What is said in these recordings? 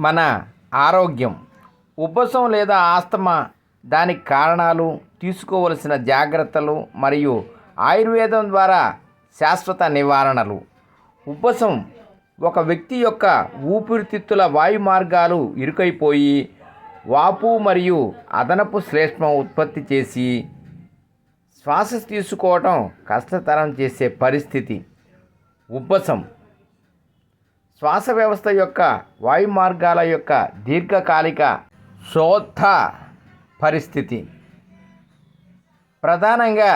మన ఆరోగ్యం ఉబ్బసం లేదా ఆస్తమా దానికి కారణాలు తీసుకోవలసిన జాగ్రత్తలు మరియు ఆయుర్వేదం ద్వారా శాశ్వత నివారణలు. ఉబ్బసం ఒక వ్యక్తి యొక్క ఊపిరితిత్తుల వాయు మార్గాలు ఇరుకైపోయి వాపు మరియు అదనపు శ్లేష్మం ఉత్పత్తి చేసి శ్వాస తీసుకోవటం కష్టతరం చేసే పరిస్థితి. ఉబ్బసం శ్వాస వ్యవస్థ యొక్క వాయు మార్గాల యొక్క దీర్ఘకాలిక శోథ పరిస్థితి. ప్రధానంగా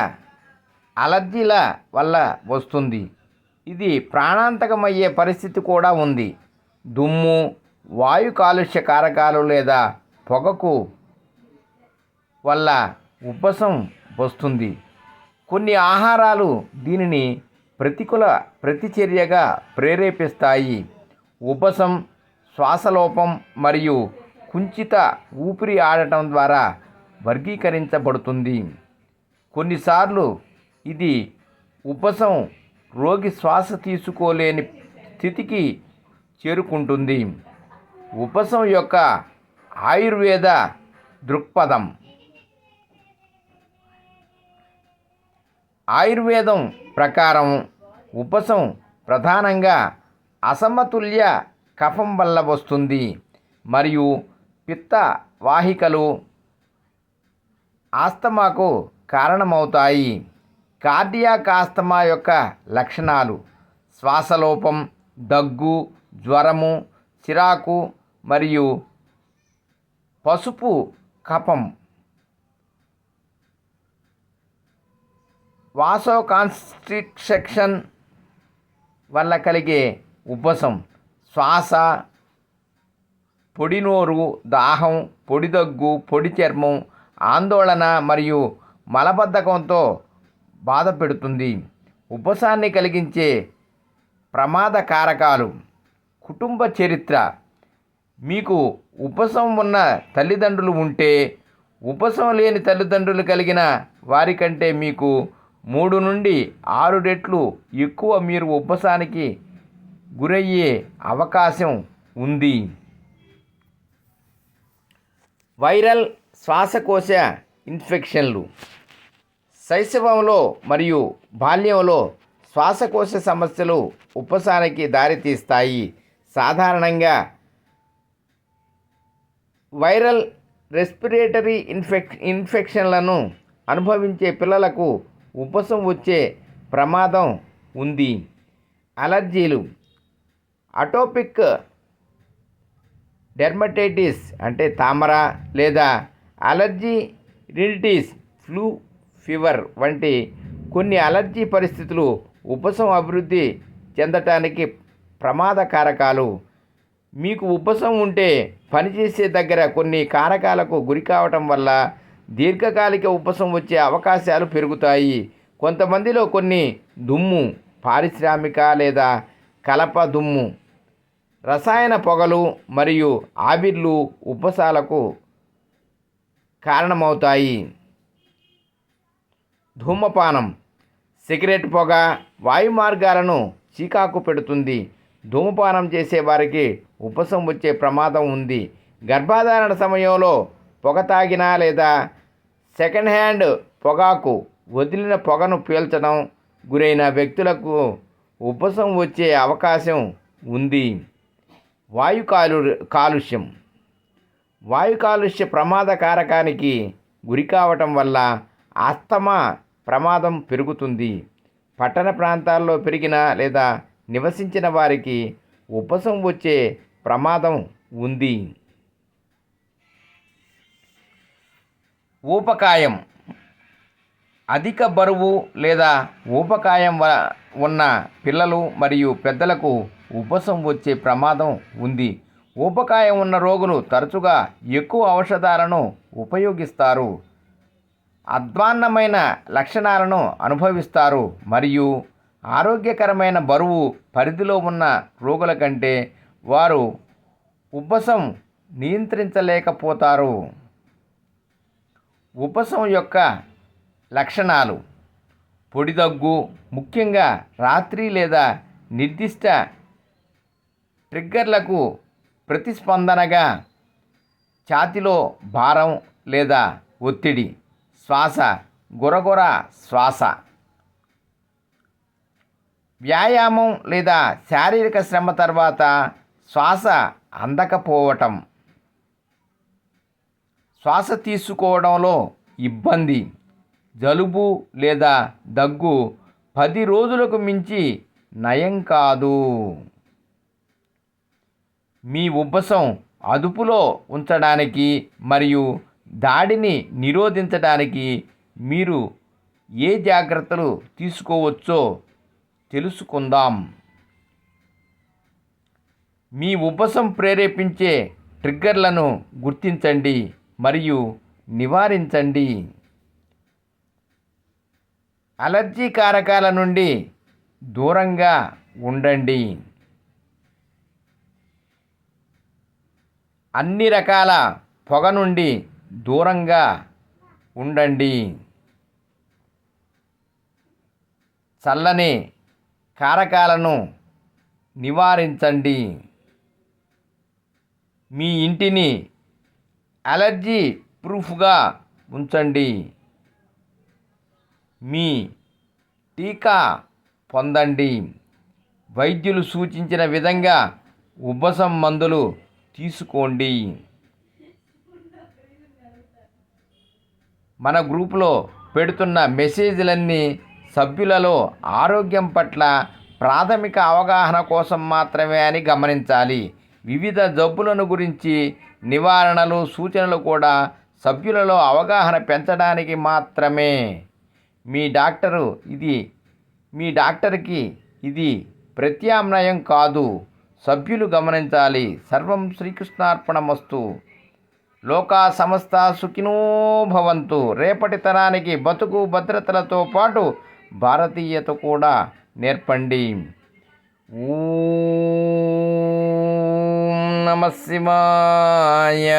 అలర్జీల వల్ల వస్తుంది. ఇది ప్రాణాంతకమయ్యే పరిస్థితి కూడా ఉంది. దుమ్ము వాయు కాలుష్య కారకాలు లేదా పొగకు వల్ల ఉబ్బసం వస్తుంది. కొన్ని ఆహారాలు దీనిని ప్రతికూల ప్రతిచర్యగా ప్రేరేపిస్తాయి. ఉపసం శ్వాసలోపం మరియు కుంచిత ఊపిరి ఆడటం ద్వారా వర్గీకరించబడుతుంది. కొన్నిసార్లు ఇది ఉపసం రోగి శ్వాస తీసుకోలేని స్థితికి చేరుకుంటుంది. ఉపసం యొక్క ఆయుర్వేద దృక్పథం. ఆయుర్వేదం ప్రకారం ఉపసం ప్రధానంగా అసమతుల్య కఫం వల్ల వస్తుంది. మరియు పిత్త వాహికలు ఆస్తమాకు కారణమవుతాయి. కార్డియాక్ ఆస్తమా యొక్క లక్షణాలు శ్వాసలోపం దగ్గు జ్వరము చిరాకు మరియు పసుపు కఫం. వాసోకాన్స్ట్రిక్షన్ వల్ల కలిగే ఉబ్బసం శ్వాస పొడి నోరు దాహం పొడి దగ్గు పొడి చర్మం ఆందోళన మరియు మలబద్ధకంతో బాధ పెడుతుంది ఉపసాన్ని కలిగించే ప్రమాద కారకాలు కుటుంబ చరిత్ర. మీకు ఉపసం ఉన్న తల్లిదండ్రులు ఉంటే ఉపసం లేని తల్లిదండ్రులు కలిగిన వారికంటే మీకు మూడు నుండి ఆరు రెట్లు ఎక్కువ మీరు ఉపశానికి గురయ్యే అవకాశం ఉంది. వైరల్ శ్వాసకోశ ఇన్ఫెక్షన్లు. శైశవంలో మరియు బాల్యంలో శ్వాసకోశ సమస్యలు ఉపసానికి దారితీస్తాయి. సాధారణంగా వైరల్ రెస్పిరేటరీ ఇన్ఫెక్ ఇన్ఫెక్షన్లను అనుభవించే పిల్లలకు ఉపసం వచ్చే ప్రమాదం ఉంది. అలర్జీలు అటోపిక్ డెర్మటైటిస్ అంటే తామర లేదా అలర్జీ రిలిటీస్ ఫ్లూ ఫీవర్ వంటి కొన్ని అలర్జీ పరిస్థితులు ఉపశమం అభివృద్ధి చెందటానికి ప్రమాద కారకాలు మీకు ఉపశం ఉంటే పనిచేసే దగ్గర కొన్ని కారకాలకు గురి కావటం వల్ల దీర్ఘకాలిక ఉపశం వచ్చే అవకాశాలు పెరుగుతాయి. కొంతమందిలో కొన్ని దుమ్ము పారిశ్రామిక లేదా కలప దుమ్ము రసాయన పొగలు మరియు ఆవిర్లు ఉబ్బసాలకు కారణమవుతాయి. ధూమపానం సిగరెట్ పొగ వాయు మార్గాలను చీకాకు పెడుతుంది. ధూమపానం చేసే వారికి ఉపశం వచ్చే ప్రమాదం ఉంది. గర్భధారణ సమయంలో పొగ తాగినా లేదా సెకండ్ హ్యాండ్ పొగాకు వదిలిన పొగను పీల్చడం గురైన వ్యక్తులకు ఉపశం వచ్చే అవకాశం ఉంది. వాయు కాలు కాలుష్యం. వాయు కాలుష్య ప్రమాద కారకానికి గురి కావటం వల్ల ఆస్తమా ప్రమాదం పెరుగుతుంది. పట్టణ ప్రాంతాల్లో పెరిగిన లేదా నివసించిన వారికి ఉపశం వచ్చే ప్రమాదం ఉంది. ఊపకాయం. అధిక బరువు లేదా ఊపకాయం వ ఉన్న పిల్లలు మరియు పెద్దలకు ఉపశం వచ్చే ప్రమాదం ఉంది. ఊపకాయం ఉన్న రోగులు తరచుగా ఎక్కువ ఔషధాలను ఉపయోగిస్తారు. అధ్వాన్నమైన లక్షణాలను అనుభవిస్తారు మరియు ఆరోగ్యకరమైన బరువు పరిధిలో ఉన్న రోగుల కంటే వారు ఉపశం నియంత్రించలేకపోతారు. ఉపశం యొక్క లక్షణాలు. పొడి దగ్గు ముఖ్యంగా రాత్రి లేదా నిర్దిష్ట ట్రిగ్గర్లకు ప్రతిస్పందనగా ఛాతిలో భారం లేదా ఒత్తిడి శ్వాస గురగుర శ్వాస. వ్యాయామం లేదా శారీరక శ్రమ తర్వాత శ్వాస అందకపోవటం. శ్వాస తీసుకోవడంలో ఇబ్బంది. జలుబు లేదా దగ్గు పది రోజులకు మించి నయం కాదు. మీ ఉబ్బసం అదుపులో ఉంచడానికి మరియు దాడిని నిరోధించడానికి మీరు ఏ జాగ్రత్తలు తీసుకోవచ్చో తెలుసుకుందాం. మీ ఉబ్బసం ప్రేరేపించే ట్రిగ్గర్లను గుర్తించండి మరియు నివారించండి. అలర్జీ కారకాల నుండి దూరంగా ఉండండి. అన్ని రకాల పొగ నుండి దూరంగా ఉండండి. చల్లని కారకాలను నివారించండి. మీ ఇంటిని అలర్జీ ప్రూఫ్గా ఉంచండి. మీ టీకా పొందండి. వైద్యులు సూచించిన విధంగా ఉబ్బసం మందులు తీసుకోండి. మన గ్రూపులో పెడుతున్న మెసేజ్లన్నీ సభ్యులలో ఆరోగ్యం పట్ల ప్రాథమిక అవగాహన కోసం మాత్రమే అని గమనించాలి. వివిధ జబ్బులను గురించి నివారణలు సూచనలు కూడా సభ్యులలో అవగాహన పెంచడానికి మాత్రమే. మీ డాక్టరు ఇది మీ డాక్టర్కి ఇది ప్రత్యామ్నాయం కాదు. సభ్యులు గమనించాలి. సర్వం శ్రీకృష్ణార్పణమస్తు. లోకా సమస్త సుఖినో భవంతు. రేపటి తరానికి బతుకు భద్రతలతో పాటు భారతీయత కూడా నేర్పండి. ఊ నమ శివాయ.